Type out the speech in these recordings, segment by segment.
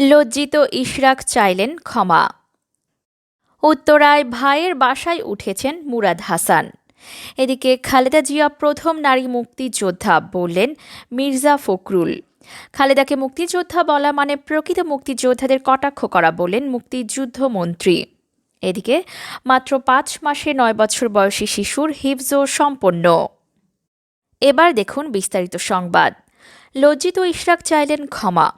লজ্জিত ইশরাক চাইলেন ক্ষমা। উত্তরায় ভাইয়ের বাসায় উঠেছেন মুরাদ হাসান। এদিকে খালেদা জিয়া প্রথম নারী মুক্তিযোদ্ধা বললেন মির্জা ফখরুল। খালেদাকে মুক্তিযোদ্ধা বলা মানে প্রকৃত মুক্তিযোদ্ধাদের কটাক্ষ করা বলেন মুক্তিযুদ্ধ মন্ত্রী এদিকে মাত্র পাঁচ মাসে নয় বছর বয়সী শিশুর হিফজ সম্পন্ন। এবার দেখুন বিস্তারিত সংবাদ। লজ্জিত ইশরাক চাইলেন ক্ষমা।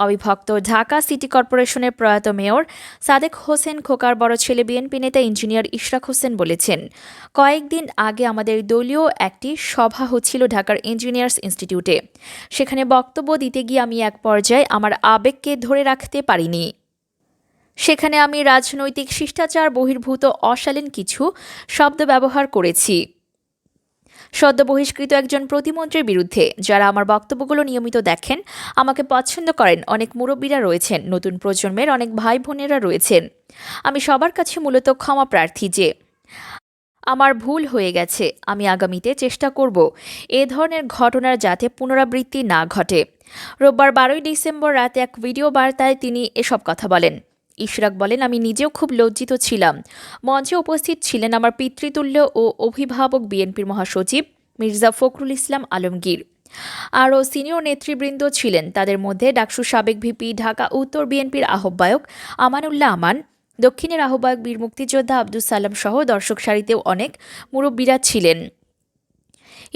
অবিভক্ত ঢাকা সিটি কর্পোরেশনের প্রয়াত মেয়র সাদেক হোসেন খোকার বড় ছেলে বিএনপি নেতা ইঞ্জিনিয়ার ইশরাক হোসেন বলেছেন, কয়েকদিন আগে আমাদের দলীয় একটি সভা হচ্ছিল ঢাকার ইঞ্জিনিয়ার্স ইনস্টিটিউটে। সেখানে বক্তব্য দিতে গিয়ে আমি এক পর্যায়ে আমার আবেগকে ধরে রাখতে পারিনি। সেখানে আমি রাজনৈতিক শিষ্টাচার বহির্ভূত অশালীন কিছু শব্দ ব্যবহার করেছি। সদ্য বহিষ্কৃত একজন প্রতিমন্ত্রীর বিরুদ্ধে, যারা আমার বক্তব্যগুলো নিয়মিত দেখেন, আমাকে পছন্দ করেন, অনেক মুরব্বীরা রয়েছেন, নতুন প্রজন্মের অনেক ভাই বোনেরা রয়েছেন। আমি সবার কাছে মূলত ক্ষমা প্রার্থী যে, আমার ভুল হয়ে গেছে, আমি আগামীতে চেষ্টা করব এ ধরনের ঘটনার যাতে পুনরাবৃত্তি না ঘটে। রোববার বারোই ডিসেম্বর রাতে এক ভিডিও বার্তায় তিনি এসব কথা বলেন। ইশরাক বলেন, আমি নিজেও খুব লজ্জিত ছিলাম। মঞ্চে উপস্থিত ছিলেন আমার পিতৃতুল্য ও অভিভাবক বিএনপির মহাসচিব মির্জা ফখরুল ইসলাম আলমগীর। আরও সিনিয়র নেতৃবৃন্দ ছিলেন। তাদের মধ্যে ডাকসু সাবেক ভিপি ঢাকা উত্তর বিএনপির আহ্বায়ক আমানুল্লাহ আমান, দক্ষিণের আহ্বায়ক বীর মুক্তিযোদ্ধা আব্দুল সালাম সহ দর্শক সারিতেও অনেক মুরব্বীরা ছিলেন।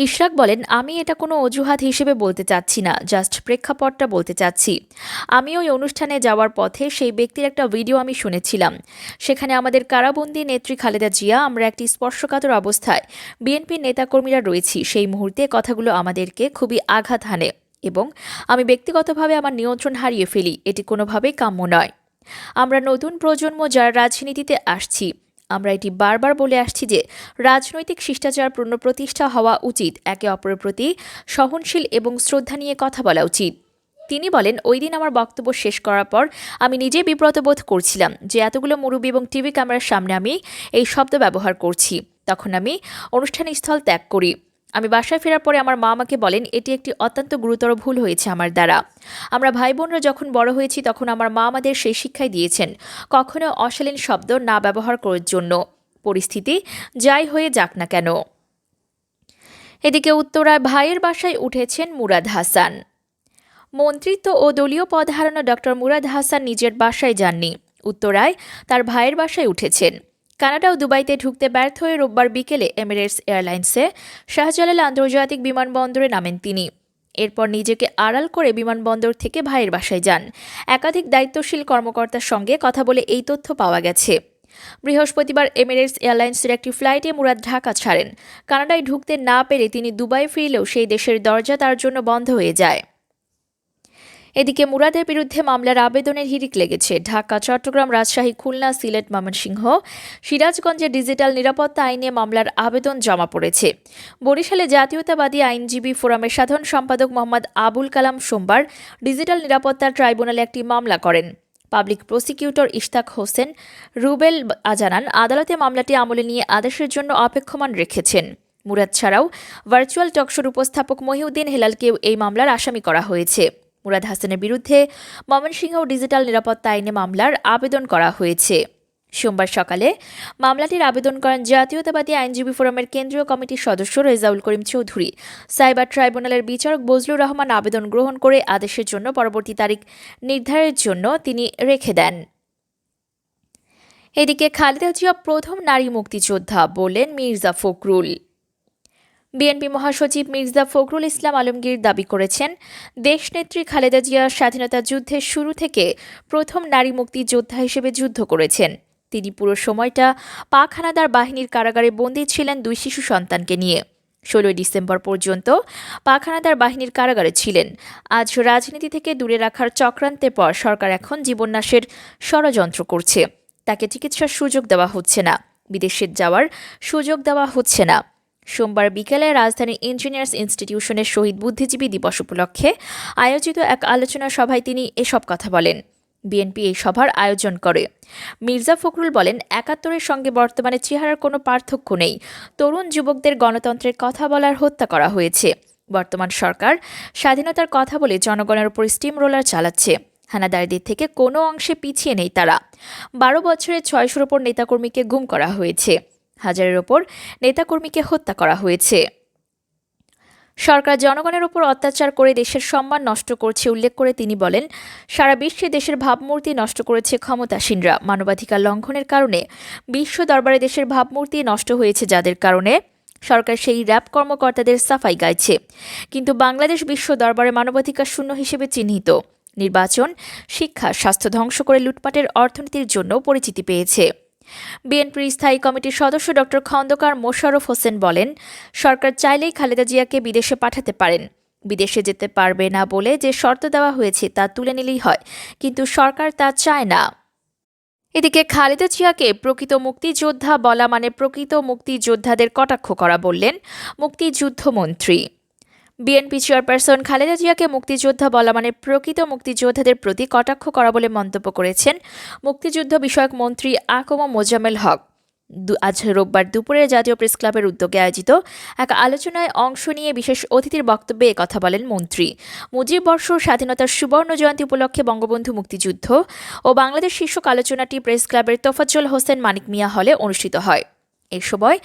ইশরাক বলেন, আমি এটা কোনো অজুহাত হিসেবে বলতে চাচ্ছি না, জাস্ট প্রেক্ষাপটটা বলতে চাচ্ছি। আমি ওই অনুষ্ঠানে যাওয়ার পথে সেই ব্যক্তির একটা ভিডিও আমি শুনেছিলাম। সেখানে আমাদের কারাবন্দী নেত্রী খালেদা জিয়া, আমরা একটি স্পর্শকাতর অবস্থায় বিএনপির নেতাকর্মীরা রয়েছি। সেই মুহূর্তে কথাগুলো আমাদেরকে খুবই আঘাত হানে এবং আমি ব্যক্তিগতভাবে আমার নিয়ন্ত্রণ হারিয়ে ফেলি। এটি কোনোভাবেই কাম্য নয়। আমরা নতুন প্রজন্ম যারা রাজনীতিতে আসছি আমরা এটি বারবার বলে আসছি যে রাজনৈতিক শিষ্টাচার পুনঃপ্রতিষ্ঠা হওয়া উচিত, একে অপরের প্রতি সহনশীল এবং শ্রদ্ধা নিয়ে কথা বলা উচিত। তিনি বলেন, ওই দিন আমার বক্তব্য শেষ করার পর আমি নিজে বিব্রত বোধ করছিলাম যে এতগুলো মুরব্বী এবং টিভি ক্যামেরার সামনে আমি এই শব্দ ব্যবহার করছি। তখন আমি অনুষ্ঠান স্থল ত্যাগ করি। আমি বাসায় ফেরার পরে আমার মা আমাকে বলেন, এটি একটি অত্যন্ত গুরুতর ভুল হয়েছে আমার দ্বারা। আমরা ভাই বোনরা যখন বড় হয়েছি, তখন আমার মা আমাদের সেই শিক্ষাই দিয়েছেন, কখনো অশালীন শব্দ না ব্যবহার করার জন্য। পরিস্থিতি যাই হয়ে যাক না কেন। এদিকে উত্তরায় ভাইয়ের বাসায় উঠেছেন মুরাদ হাসান। মন্ত্রিত্ব ও দলীয় পদ হারানো ডক্টর মুরাদ হাসান নিজের বাসায় যাননি। উত্তরায় তার ভাইয়ের বাসায় উঠেছেন। কানাডা ও দুবাইতে ঢুকতে ব্যর্থ হয়ে রোববার বিকেলে এমিরেটস এয়ারলাইন্সে শাহজালাল আন্তর্জাতিক বিমানবন্দরে নামেন তিনি। এরপর নিজেকে আড়াল করে বিমানবন্দর থেকে ভাইয়ের বাসায় যান। একাধিক দায়িত্বশীল কর্মকর্তার সঙ্গে কথা বলে এই তথ্য পাওয়া গেছে। বৃহস্পতিবার এমিরেটস এয়ারলাইন্সের একটি ফ্লাইটে মুরাদ ঢাকা ছাড়েন। কানাডায় ঢুকতে না পেরে তিনি দুবাই ফিরলেও সেই দেশের দরজা তার জন্য বন্ধ হয়ে যায়। এদিকে মুরাদের বিরুদ্ধে মামলার আবেদনের হিরিক লেগেছে। ঢাকা, চট্টগ্রাম, রাজশাহী, খুলনা, সিলেট, ময়মনসিংহ, সিরাজগঞ্জে ডিজিটাল নিরাপত্তা আইনে মামলার আবেদন জমা পড়েছে। বরিশালে জাতীয়তাবাদী আইনজীবী ফোরামের সাধারণ সম্পাদক মোহাম্মদ আবুল কালাম সোমবার ডিজিটাল নিরাপত্তা ট্রাইব্যুনালে একটি মামলা করেন। পাবলিক প্রসিকিউটর ইশতাক হোসেন রুবেল জানান, আদালতে মামলাটি আমলে নিয়ে আদেশের জন্য অপেক্ষমান রেখেছেন। মুরাদ ছাড়াও ভার্চুয়াল টকশোর উপস্থাপক মহিউদ্দিন হেলালকেও এই মামলার আসামি করা হয়েছে। মুরাদ হাসানের বিরুদ্ধে ময়মনসিংহ ডিজিটাল নিরাপত্তা আইনে মামলার আবেদন করা হয়েছে। সোমবার সকালে মামলাটির আবেদন করেন জাতীয়তাবাদী আইনজীবী ফোরামের কেন্দ্রীয় কমিটির সদস্য রেজাউল করিম চৌধুরী। সাইবার ট্রাইব্যুনালের বিচারক বজলুর রহমান আবেদন গ্রহণ করে আদেশের জন্য পরবর্তী তারিখ নির্ধারের জন্য তিনি রেখে দেন। এদিকে খালেদা জিয়া প্রথম নারী মুক্তিযোদ্ধা বলেন মির্জা ফখরুল। বিএনপি মহাসচিব মির্জা ফখরুল ইসলাম আলমগীর দাবি করেছেন, দেশনেত্রী খালেদা জিয়া স্বাধীনতা যুদ্ধের শুরু থেকে প্রথম নারী মুক্তিযোদ্ধা হিসেবে যুদ্ধ করেছেন। তিনি পুরো সময়টা পাক হানাদার বাহিনীর কারাগারে বন্দী ছিলেন দুই শিশু সন্তানকে নিয়ে। ষোলোই ডিসেম্বর পর্যন্ত পাক হানাদার বাহিনীর কারাগারে ছিলেন। আজ রাজনীতি থেকে দূরে রাখার চক্রান্তের পর সরকার এখন জীবন্যাসের ষড়যন্ত্র করছে। তাকে চিকিৎসার সুযোগ দেওয়া হচ্ছে না। বিদেশে যাওয়ার সুযোগ দেওয়া হচ্ছে না। সোমবার বিকেলে রাজধানীর ইঞ্জিনিয়ার্স ইনস্টিটিউশনের শহীদ বুদ্ধিজীবী দিবস উপলক্ষে আয়োজিত এক আলোচনা সভায় তিনি এসব কথা বলেন। বিএনপি এই সভার আয়োজন করে। মির্জা ফখরুল বলেন, একাত্তরের সঙ্গে বর্তমানে চেহারার কোনো পার্থক্য নেই। তরুণ যুবকদের গণতন্ত্রের কথা বলার হত্যা করা হয়েছে। বর্তমান সরকার স্বাধীনতার কথা বলে জনগণের উপর স্টিম রোলার চালাচ্ছে। হানাদারদের থেকে কোনো অংশে পিছিয়ে নেই তারা। বারো বছরের ছয়শোর ওপর নেতাকর্মীকে গুম করা হয়েছে। হাজারের ওপর নেতাকর্মীকে হত্যা করা হয়েছে। সরকার জনগণের ওপর অত্যাচার করে দেশের সম্মান নষ্ট করছে উল্লেখ করে তিনি বলেন, সারা বিশ্বে দেশের ভাবমূর্তি নষ্ট করেছে ক্ষমতাসীনরা। মানবাধিকার লঙ্ঘনের কারণে বিশ্ব দরবারে দেশের ভাবমূর্তি নষ্ট হয়েছে যাদের কারণে সরকার সেই র্যাব কর্মকর্তাদের সাফাই গাইছে। কিন্তু বাংলাদেশ বিশ্ব দরবারে মানবাধিকার শূন্য হিসেবে চিহ্নিত। নির্বাচন, শিক্ষা, স্বাস্থ্য ধ্বংস করে লুটপাটের অর্থনীতির জন্য পরিচিতি পেয়েছে। বিএনপির স্থায়ী কমিটির সদস্য ডক্টর খন্দকার মোশাররফ হোসেন বলেন, সরকার চাইলেই খালেদা জিয়াকে বিদেশে পাঠাতে পারেন। বিদেশে যেতে পারবে না বলে যে শর্ত দেওয়া হয়েছে তা তুলে নিলেই হয়, কিন্তু সরকার তা চায় না। এদিকে খালেদা জিয়াকে প্রকৃত মুক্তিযোদ্ধা বলা মানে প্রকৃত মুক্তিযোদ্ধাদের কটাক্ষ করা বললেন মুক্তিযুদ্ধমন্ত্রী। বিএনপি চেয়ারপারসন খালেদা জিয়াকে মুক্তিযোদ্ধা বলা মানে প্রকৃত মুক্তিযোদ্ধাদের প্রতি কটাক্ষ করা বলে মন্তব্য করেছেন মুক্তিযুদ্ধ বিষয়ক মন্ত্রী আকম মোজামেল হক। আজ রোববার দুপুরে জাতীয় প্রেস ক্লাবের উদ্যোগে আয়োজিত এক আলোচনায় অংশ নিয়ে বিশেষ অতিথির বক্তব্যে কথা বলেন মন্ত্রী। মুজিব বর্ষ স্বাধীনতার সুবর্ণ জয়ন্তী উপলক্ষে বঙ্গবন্ধু মুক্তিযুদ্ধ ও বাংলাদেশ শীর্ষক আলোচনাটি প্রেস ক্লাবের তোফাজ্জল হোসেন মানিক মিয়া হলে অনুষ্ঠিত হয়। এ সময়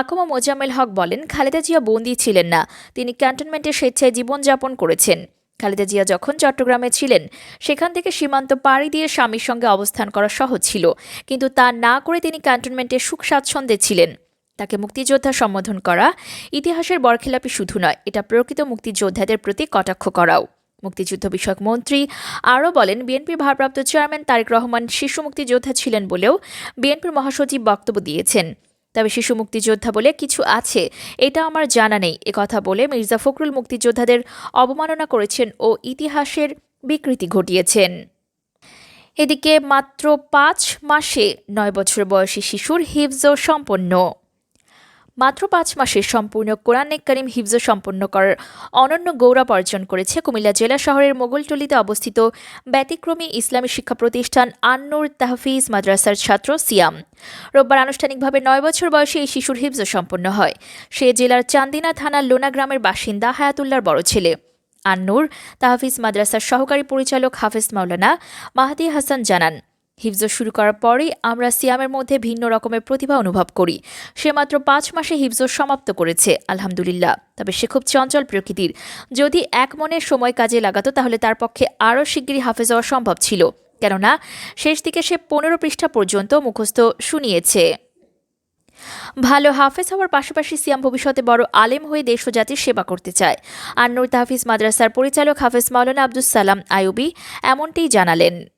আকমা মোজাম্মেল হক বলেন, খালেদা জিয়া বন্দী ছিলেন না, তিনি ক্যান্টনমেন্টে স্বেচ্ছায় জীবনযাপন করেছেন। খালেদা জিয়া যখন চট্টগ্রামে ছিলেন, সেখান থেকে সীমান্ত পাড়ি দিয়ে স্বামীর সঙ্গে অবস্থান করা সহজ ছিল, কিন্তু তা না করে তিনি ক্যান্টনমেন্টে সুখ স্বাচ্ছন্দ্যে ছিলেন। তাকে মুক্তিযোদ্ধা সম্বোধন করা ইতিহাসের বরখেলাপি শুধু নয়, এটা প্রকৃত মুক্তিযোদ্ধাদের প্রতি কটাক্ষ করাও। মুক্তিযুদ্ধ বিষয়ক মন্ত্রী আরও বলেন, বিএনপির ভারপ্রাপ্ত চেয়ারম্যান তারেক রহমান শিশু মুক্তিযোদ্ধা ছিলেন বলেও বিএনপির মহাসচিব বক্তব্য দিয়েছেন। তবে শিশু মুক্তিযোদ্ধা বলে কিছু আছে, এটা আমার জানা নেই। কথা বলে মির্জা ফখরুল মুক্তিযোদ্ধাদের অবমাননা করেছেন ও ইতিহাসের বিকৃতি ঘটিয়েছেন। এদিকে মাত্র পাঁচ মাসে নয় বছর বয়সী শিশুর হিফজ সম্পন্ন। মাত্র পাঁচ মাসে সম্পূর্ণ কোরআনে করিম হিফজ সম্পন্ন করার অনন্য গৌরব অর্জন করেছে কুমিল্লা জেলা শহরের মোগলটলিতে অবস্থিত ব্যতিক্রমী ইসলামী শিক্ষা প্রতিষ্ঠান আন্নুর তাহফিজ মাদ্রাসার ছাত্র সিয়াম। রোববার আনুষ্ঠানিকভাবে নয় বছর বয়সে এই শিশুর হিফজ সম্পন্ন হয়। সে জেলার চান্দিনা থানার লোনা গ্রামের বাসিন্দা হায়াতুল্লার বড় ছেলে। আন্নুর তাহফিজ মাদ্রাসার সহকারী পরিচালক হাফিজ মাওলানা মাহাদি হাসান জানান হিফজ শুরু করার পরেই আমরা সিয়ামের মধ্যে ভিন্ন রকমের প্রতিভা অনুভব করি। সে মাত্র পাঁচ মাসে হিফজ সমাপ্ত করেছে, আলহামদুলিল্লাহ। তবে সে খুব চঞ্চল প্রকৃতির। যদি এক মনের সময় কাজে লাগাতো, তাহলে তার পক্ষে আরও শিগগিরই হাফেজ হওয়া সম্ভব ছিল। কেননা, শেষ দিকে সে পনেরো পৃষ্ঠা পর্যন্ত মুখস্থ শুনিয়েছে। ভালো হাফেজ হওয়ার পাশাপাশি সিয়াম ভবিষ্যতে বড় আলেম হয়ে দেশ ও জাতির সেবা করতে চায়। আন্নুর তাহফিজ মাদ্রাসার পরিচালক হাফেজ মাওলানা আব্দুস সালাম আয়ুবি এমনটিই জানালেন।